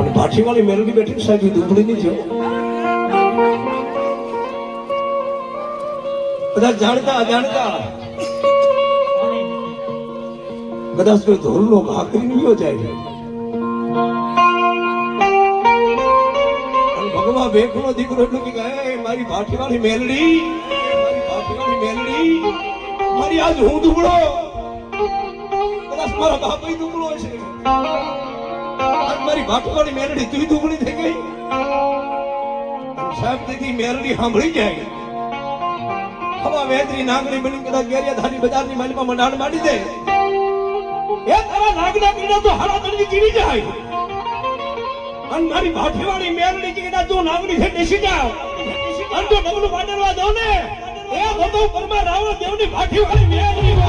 પણ ભાઠીવાળી મેલડી બેઠી સાહેબ દુબળી નહીં જો બધા જાણતા અજાણતા. કદાચ કોઈ ધોરનો ભાખરી નહીં જાય અને ભગવાન ભેખનો દીકરો એટલું કે "એ, મારી ભાઠીવાળી મેલડી મારી ભાઠીવાળી મેલડી મારી આજ હું દુબળો કદાચ મારા બાપ દુબળો છે મારી ભાઠીવાળી મેરડી તું દુગણી થઈ ગઈ? સાહેબ તેથી મેરડી સાંભળી જાય. હવા વેદરી નાગણી બની કદા ગેરિયા ધારી બજારની માલિકા મંડાણ માંડી દે. એ તારા નાગના કીડા તો હારા તળવી જીવી જાય. અને મારી ભાઠીવાળી મેરડી કીડા તું નાગણી છે, બેસી જાવ. અને તો ડબલું પાડવા દો ને એ ભગવ પરમા રાવણ દેવની ભાઠીવાળી ભાઠીવાળી